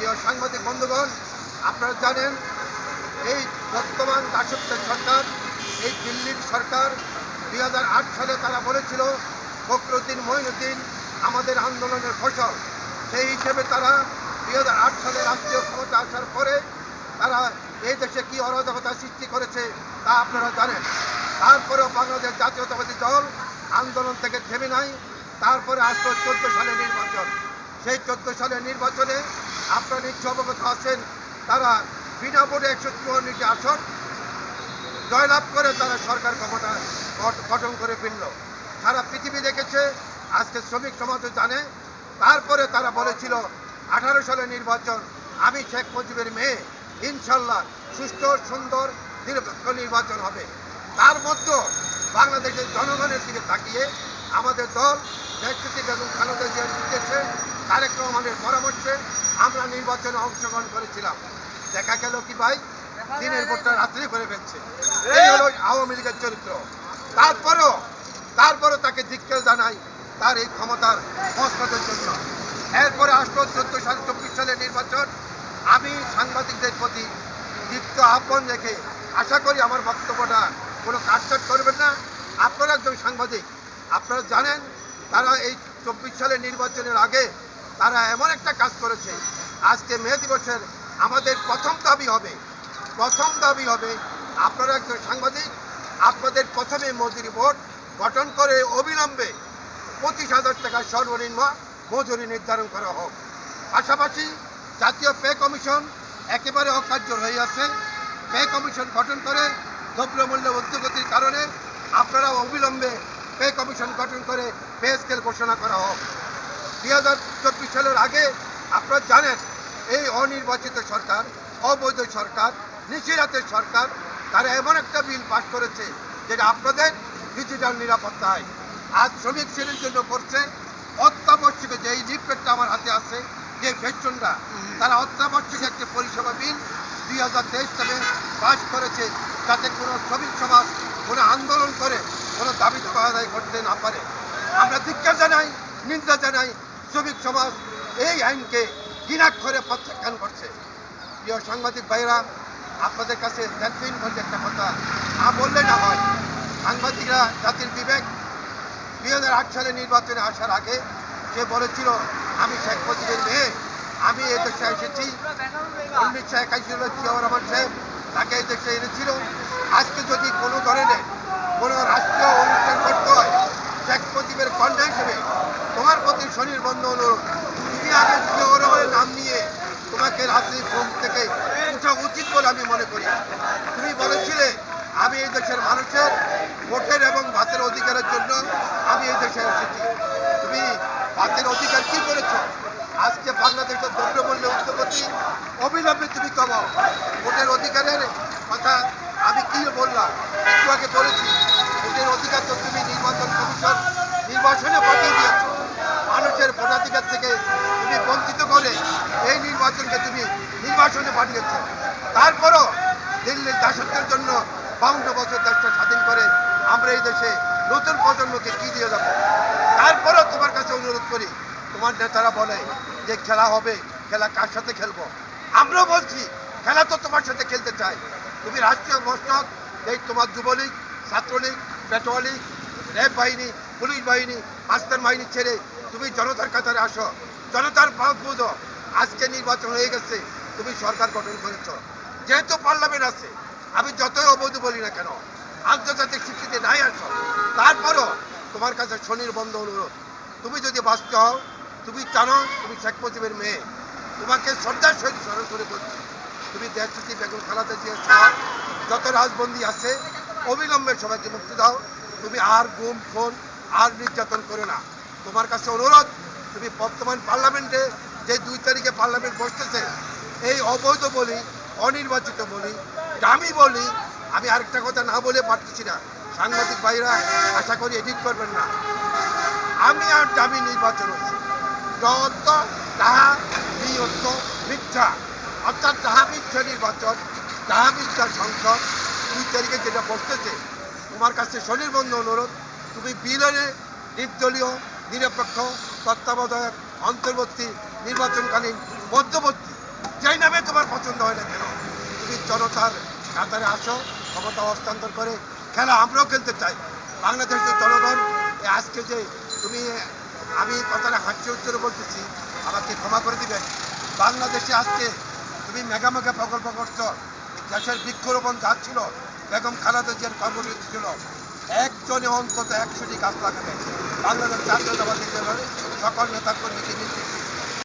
প্রিয় সাংবাদিক বন্ধুগণ, আপনারা জানেন, এই বর্তমান দাসত্বের সরকার, এই দিল্লির সরকার দুই হাজার আট সালে তারা বলেছিল, ফখরুদ্দিন মহিনুদ্দিন আমাদের আন্দোলনের ফসল। সেই হিসেবে তারা দুই হাজার আট সালে রাষ্ট্রীয় ক্ষমতা আসার পরে তারা এই দেশে কি অরাজকতা সৃষ্টি করেছে তা আপনারা জানেন। তারপরেও বাংলাদেশ জাতীয়তাবাদী দল আন্দোলন থেকে থেমে নাই। তারপরে আসলো চোদ্দ সালে নির্বাচন। সেই চোদ্দ সালের নির্বাচনে আপনারা নিশ্চয় অবগত আছেন তারা বিনা ভোটে একশো চুয়ান্নটি আসন জয়লাভ করে তারা সরকার ক্ষমতা গঠন করে ফিরল সারা পৃথিবী দেখেছে, আজকে শ্রমিক সমাজও জানে। তারপরে তারা বলেছিল, আঠারো সালের নির্বাচন, আমি শেখ মুজিবের মেয়ে, ইনশাল্লাহ সুস্থ, সুন্দর, নিরপেক্ষ নির্বাচন হবে। তার মধ্যে বাংলাদেশের জনগণের দিকে তাকিয়ে আমাদের দল দেশটি বেগম খালেদা জিয়ার নির্দেশে তারেক রহমানের পরামর্শে আমরা নির্বাচনে অংশগ্রহণ করেছিলাম। দেখা গেল কি ভাই? দিনের ভোটটা রাত্রি করে ফেলছে। এই আওয়ামী লীগের চরিত্র। তারপরেও তারপরেও তাকে ধিক্কার জানাই তার এই ক্ষমতার মসনদের জন্য এরপরে আসলো চোদ্দ সাল, চব্বিশ সালের নির্বাচন। আমি সাংবাদিকদের প্রতি দীপ্ত আহ্বান রেখে আশা করি আমার বক্তব্যটা কোনো কাটছাট করবেন না। আপনারা একজন সাংবাদিক, আপনারা জানেন তারা এই চব্বিশ সালের নির্বাচনের আগে তারা এমন একটা কাজ করেছে, আজকে মে দিবসের আমাদের প্রথম দাবি হবে। প্রথম দাবি হবে, আপনারা একজন সাংবাদিক, আপনাদের প্রথমে মজুরি বোর্ড গঠন করে অবিলম্বে পঁচিশ হাজার টাকা সর্বনিম্ন মজুরি নির্ধারণ করা হোক। পাশাপাশি জাতীয় পে কমিশন একেবারে অকার্যর হয়ে আছে। পে কমিশন গঠন করে দ্রব্যমূল্য ঊর্ধ্বগতির কারণে আপনারা অবিলম্বে পে কমিশন গঠন করে পে স্কেল ঘোষণা করা হোক। দুই হাজার চব্বিশ সালের আগে আপনারা জানেন, এই অনির্বাচিত সরকার, অবৈধ সরকার নিশিরাতের সরকার, তারা এমন একটা বিল পাস করেছে যেটা আপনাদের ডিজিটাল নিরাপত্তা আইন আজ শ্রমিক শ্রেণির জন্য করছে। অত্যাবশ্যক যে এই লিফলেটটা আমার হাতে আছে, যে ভেস্টনটা তারা অত্যাবশ্যক একটি পরিষেবা বিল দুই হাজার তেইশ সালে পাস করেছে যাতে কোনো শ্রমিক সমাজ কোনো আন্দোলন করে কোনো দাবি দাবা আদায় করতে না পারে। আমরা ধিক্ষা জানাই, নিন্দা জানাই শ্রমিক সমাজ এই আইনকে ঘৃণাক্ষরে প্রত্যাখ্যান করছে। প্রিয় সাংবাদিক ভাইরা আপনাদের কাছে দেখবেন বলতে একটা কথা। না বললে না হয়। সাংবাদিকরা জাতির বিবেক দুই হাজার আট সালে নির্বাচনে আসার আগে সে বলেছিল, আমি শেখ মুজিবের মেয়ে, আমি এ দেশে এসেছি। উনিশশো একাশি সালে জিয়াউর রহমান সাহেব তাকে এই দেশে এনেছিল। আজকে যদি কোনো ধরনের কোনো রাষ্ট্রীয় অনুষ্ঠান করতে হয়, শেখ মুজিবের কন্যা হিসেবে তোমার প্রতি শনির বন্ধ অনুরোধ তুমি আগে জিয়াউর নাম নিয়ে তোমাকে রাত্রির ঘুম থেকে উঠা উচিত বলে আমি মনে করি। তুমি বলেছিলে, আমি এই দেশের মানুষের ভোটের এবং ভাতের অধিকারের জন্য আমি এই দেশে এসেছি। তুমি ভাতের অধিকার কি করেছ? আজকে বাংলাদেশের দ্রব্যমূল্য উদ্যোগতি অবিলম্বে তুমি কমাও। ভোটের অধিকারের কথা আমি কি বললাম? একটু আগে বলেছি, ভোটের অধিকার তো তুমি নির্বাচন কমিশন নির্বাচনে পাঠিয়ে দিয়েছ। মানুষের ভোটাধিকার থেকে তুমি বঞ্চিত করে এই নির্বাচনকে তুমি নির্বাচনে পাঠিয়েছ। তারপরও দিল্লির দাসত্বের জন্য বাউন্ন বছর দেশটা স্বাধীন করে আমরা এই দেশে নতুন প্রজন্মকে কি দিয়ে যাব? তারপরও তোমার কাছে অনুরোধ করি, তোমার নেতারা বলে যে খেলা হবে, খেলা কার সাথে খেলব? আমরাও বলছি, খেলা তো তোমার সাথে খেলতে চাই। তুমি রাষ্ট্রীয় মসনদ এই তোমার যুবলীগ, ছাত্রলীগ, পেটোয়ালীগ র্যাব বাহিনী, পুলিশ বাহিনী মাস্টার বাহিনী ছেড়ে তুমি জনতার কাতারে আসো। জনতার পাক বুঝো। আজকে নির্বাচন হয়ে গেছে, তুমি সরকার গঠন করেছ। যেহেতু পার্লামেন্ট আছে, আমি যতই অবৈধ বলি না কেন, আন্তর্জাতিক স্বীকৃতি নাই আসো তারপরও তোমার কাছে শনির বন্ধ অনুরোধ। তুমি যদি বাঁচতে হও, তুমি জানো তুমি শেখ মুজিবের মেয়ে। তোমাকে শ্রদ্ধার সহিত স্মরণ করে বলছি, তুমি দেশটি খালাদা জিয়ার সহ যত রাজবন্দী আছে, অবিলম্বে সবাইকে মুক্তি দাও। তুমি আর গুম, খুন, আর নির্যাতন করো না। তোমার কাছে অনুরোধ, তুমি বর্তমান পার্লামেন্টে যে দুই তারিখে পার্লামেন্ট বসতেছে, এই অবৈধ বলি, অনির্বাচিত বলি, দামি বলি, আমি আরেকটা কথা না বলে পারতেছি না। সাংবাদিক ভাইরা, আশা করি এডিট করবেন না। আমি আর দামি নির্বাচন হচ্ছে যত তাহা নিয়ত মিথ্যা, অর্থাৎ তাহা মিথ্যা নির্বাচন, তাহা মিথ্যা সংসদ, দুই তারিখে যেটা বসতেছে, তোমার কাছে স্বনির্বন্ধ অনুরোধ, তুমি বিলনে নির্দলীয় নিরপেক্ষ, তত্ত্বাবধায়ক, অন্তর্বর্তী, নির্বাচনকালীন মধ্যবর্তী। যেই নামে তোমার পছন্দ হয় না কেন? তুমি জনতার কাতারে আসো, ক্ষমতা হস্তান্তর করে খেলা আমরাও খেলতে চাই। বাংলাদেশের জনগণ আজকে যে তুমি, আমি কথাটা হাসি উচ্চরে বলতেছি আমাকে ক্ষমা করে দিবেন বাংলাদেশে আজকে তুমি মেগা মেগা প্রকল্প করছ। দেশের বৃক্ষরোপণ যাচ্ছিল বেগম খালেদা জিয়ার কর্মসূচি ছিল। একজনে অন্তত একশোটি গাছ লাগাবে। বাংলাদেশ জাতীয়তাবাদী দলের সকল নেতা কর্মীকে নির্দেশ